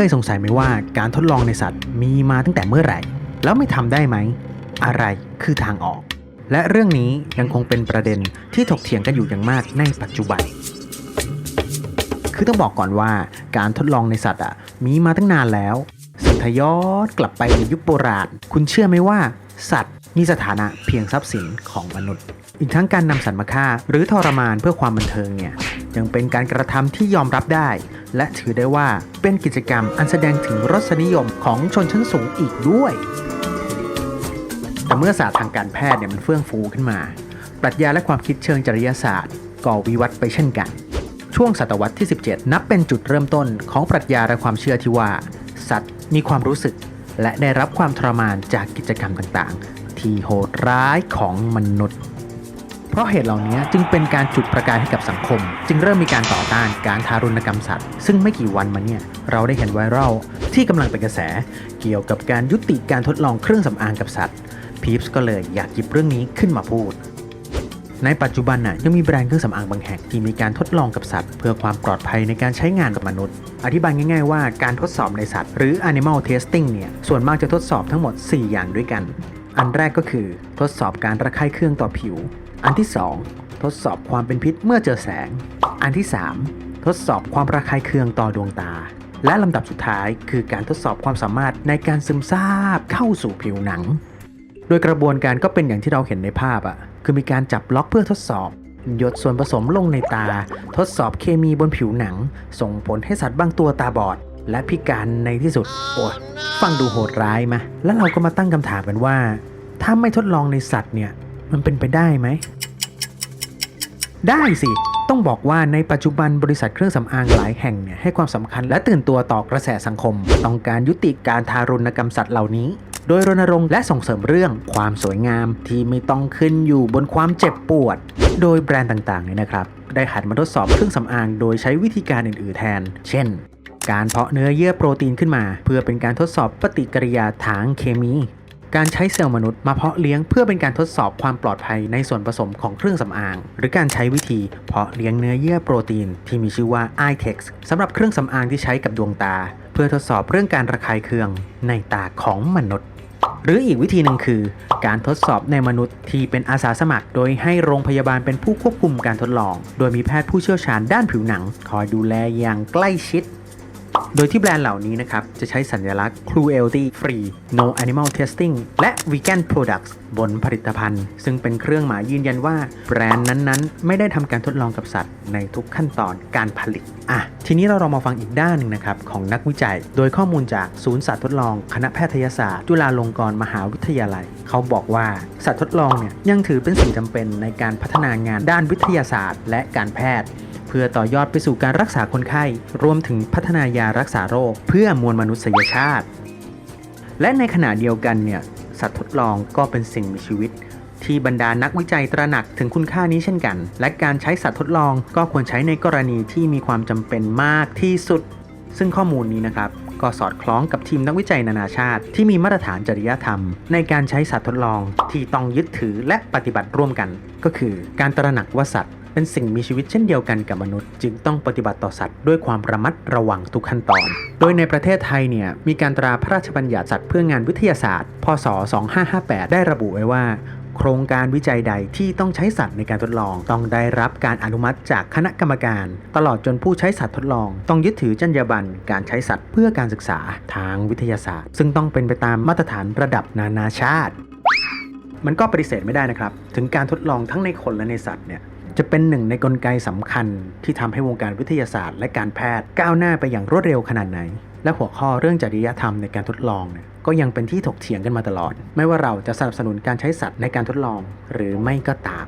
เคยสงสัยไหมว่าการทดลองในสัตว์มีมาตั้งแต่เมื่อไหร่ แล้วไม่ทำได้ไหม อะไรคือทางออก และเรื่องนี้ยังคงเป็นประเด็นที่ถกเถียงกันอยู่อย่างมากในปัจจุบัน คือต้องบอกก่อนว่าการทดลองในสัตว์อะมีมาตั้งนานแล้วซึ่งถ้าย้อนกลับไปในยุคโบราณ คุณเชื่อไหมว่า สัตว์มีสถานะเพียงทรัพย์สินของมนุษย์ อีกทั้งการนำสัตว์มาฆ่า หรือทรมานเพื่อความบันเทิงเนี่ยยังเป็นการกระทำที่ยอมรับได้ และถือได้ว่าเป็นกิจกรรมอันแสดงถึงรสนิยมของชนชั้นสูงอีกด้วย แต่เมื่อศาสตร์ทางการแพทย์เนี่ยมันเฟื่องฟูขึ้นมา ปรัชญาและความคิดเชิงจริยศาสตร์ก่อวิวัฒน์ไปเช่นกัน ช่วงศตวรรษที่ 17 นับเป็นจุดเริ่มต้นของปรัชญาและความเชื่อที่ว่า สัตว์มีความรู้สึก และได้รับความทรมานจากกิจกรรมต่างๆ ที่โหดร้ายของมนุษย์ เพราะเหตุเหล่านี้จึงเป็นการจุดประกายให้กับสังคม จึงเริ่มมีการต่อต้านการทารุณกรรมสัตว์ ซึ่งไม่กี่วันมาเนี่ยเราได้เห็นไวรัลที่กำลังเป็นกระแส เกี่ยวกับการยุติการทดลองเครื่องสำอางกับสัตว์พีพส์ก็เลยอยากหยิบเรื่องนี้ขึ้นมาพูด ในปัจจุบันน่ะยังมีแบรนด์เครื่องสำอางบางแห่งที่มีการทดลองกับสัตว์ เพื่อความปลอดภัยในการใช้งานกับมนุษย์ อธิบายง่าย ๆ ว่าการทดสอบในสัตว์ หรือ animal testing เนี่ยส่วนมากจะทดสอบทั้งหมด 4 อย่างด้วยกัน อันแรกก็คือ ทดสอบการระคายเคืองต่อผิว อันที่ 2 ทดสอบความเป็นพิษเมื่อเจอแสง อันที่ 3 ทดสอบความระคายเคืองต่อดวงตา และลำดับสุดท้ายคือการทดสอบความสามารถในการซึมซาบเข้าสู่ผิวหนัง โดยกระบวนการก็เป็นอย่างที่เราเห็นในภาพอะ่ะคือมีการจับล็อกเพื่อทดสอบหยดส่วนผสมลงในตา ทดสอบเคมีบนผิวหนัง ส่งผลให้สัตว์บางตัวตาบอด และพิการในที่สุด โอ้ยฟังดูโหดร้ายไหมแล้วเราก็มาตั้งคำถามกันว่า ถ้าไม่ทดลองในสัตว์เนี่ย มันเป็นไปได้ไหม ได้สิ ต้องบอกว่าในปัจจุบันบริษัทเครื่องสำอางหลายแห่งเนี่ยให้ความสำคัญและตื่นตัวต่อกระแสสังคม ต้องการยุติการทารุณกรรมสัตว์เหล่านี้ โดยรณรงค์และส่งเสริมเรื่องความสวยงามที่ไม่ต้องขึ้นอยู่บนความเจ็บปวด โดยแบรนด์ต่างๆเนี่ยนะครับ ได้หันมาทดสอบเครื่องสำอางโดยใช้วิธีการอื่นๆแทน เช่นการเพาะเนื้อเยื่อโปรตีนขึ้นมา เพื่อเป็นการทดสอบปฏิกิริยาทางเคมี การใช้เซลล์มนุษย์มาเพาะเลี้ยงเพื่อเป็นการทดสอบความปลอดภัยในส่วนผสมของเครื่องสำอาง หรือการใช้วิธีเพาะเลี้ยงเนื้อเยื่อโปรตีน ที่มีชื่อว่า iTex สำหรับเครื่องสำอางที่ใช้กับดวงตา เพื่อทดสอบเรื่องการระคายเคืองในตาของมนุษย์ หรืออีกวิธีหนึ่งคือ การทดสอบในมนุษย์ที่เป็นอาสาสมัคร โดยให้โรงพยาบาลเป็นผู้ควบคุมการทดลอง โดยมีแพทย์ผู้เชี่ยวชาญด้านผิวหนัง คอยดูแลอย่างใกล้ชิด โดยที่แบรนด์เหล่านี้นะครับ จะใช้สัญลักษณ์ cruelty free no animal testing และ vegan products บนผลิตภัณฑ์ ซึ่งเป็นเครื่องหมายยืนยันว่า แบรนด์นั้นๆ ไม่ได้ทำการทดลองกับสัตว์ในทุกขั้นตอนการผลิต อะ ทีนี้เราลองมาฟังอีกด้านหนึ่งนะครับ ของนักวิจัย โดยข้อมูลจากศูนย์สัตว์ทดลอง คณะแพทยศาสตร์ จุฬาลงกรณ์มหาวิทยาลัย เขาบอกว่าสัตว์ทดลองเนี่ยยังถือเป็นสิ่งจำเป็นในการพัฒนางานด้านวิทยาศาสตร์ และการแพทย์ เพื่อต่อยอดไปสู่การรักษาคนไข้ รวมถึงพัฒนายารักษาโรค เพื่อมวลมนุษยชาติ และในขณะเดียวกันเนี่ยสัตว์ทดลองก็เป็นสิ่งมีชีวิต ที่บรรดานักวิจัยตระหนักถึงคุณค่านี้เช่นกัน และการใช้สัตว์ทดลองก็ควรใช้ในกรณีที่มีความจำเป็นมากที่สุด ซึ่งข้อมูลนี้นะครับก็สอดคล้องกับทีมนักวิจัยนานาชาติ ที่มีมาตรฐานจริยธรรม ในการใช้สัตว์ทดลองที่ต้องยึดถือและปฏิบัติร่วมกัน ก็คือ การตระหนักว่าสัตว์ เป็นสิ่งมีชีวิตเช่นเดียวกันกับมนุษย์ จึงต้องปฏิบัติต่อสัตว์ด้วยความระมัดระวังทุกขั้นตอน โดยในประเทศไทยเนี่ยมีการตราพระราชบัญญัติสัตว์เพื่องานวิทยาศาสตร์ พศ 2558 ได้ระบุไว้ว่าโครงการวิจัยใดที่ต้องใช้สัตว์ในการทดลอง ต้องได้รับการอนุมัติจากคณะกรรมการ ตลอดจนผู้ใช้สัตว์ทดลอง ต้องยึดถือจรรยาบรรณการใช้สัตว์เพื่อการศึกษาทางวิทยาศาสตร์ ซึ่งต้องเป็นไปตามมาตรฐานระดับนานาชาติ มันก็ปฏิเสธไม่ได้นะครับ ถึงการทดลองทั้งในคนและในสัตว์เนี่ย จะเป็นหนึ่งในกลไกสำคัญที่ทำให้วงการวิทยาศาสตร์ และการแพทย์ก้าวหน้าไปอย่างรวดเร็วขนาดไหน และหัวข้อเรื่องจริยธรรมในการทดลองเนี่ยก็ยังเป็นที่ถกเถียงกันมาตลอด ไม่ว่าเราจะสนับสนุนการใช้สัตว์ในการทดลองหรือไม่ก็ตาม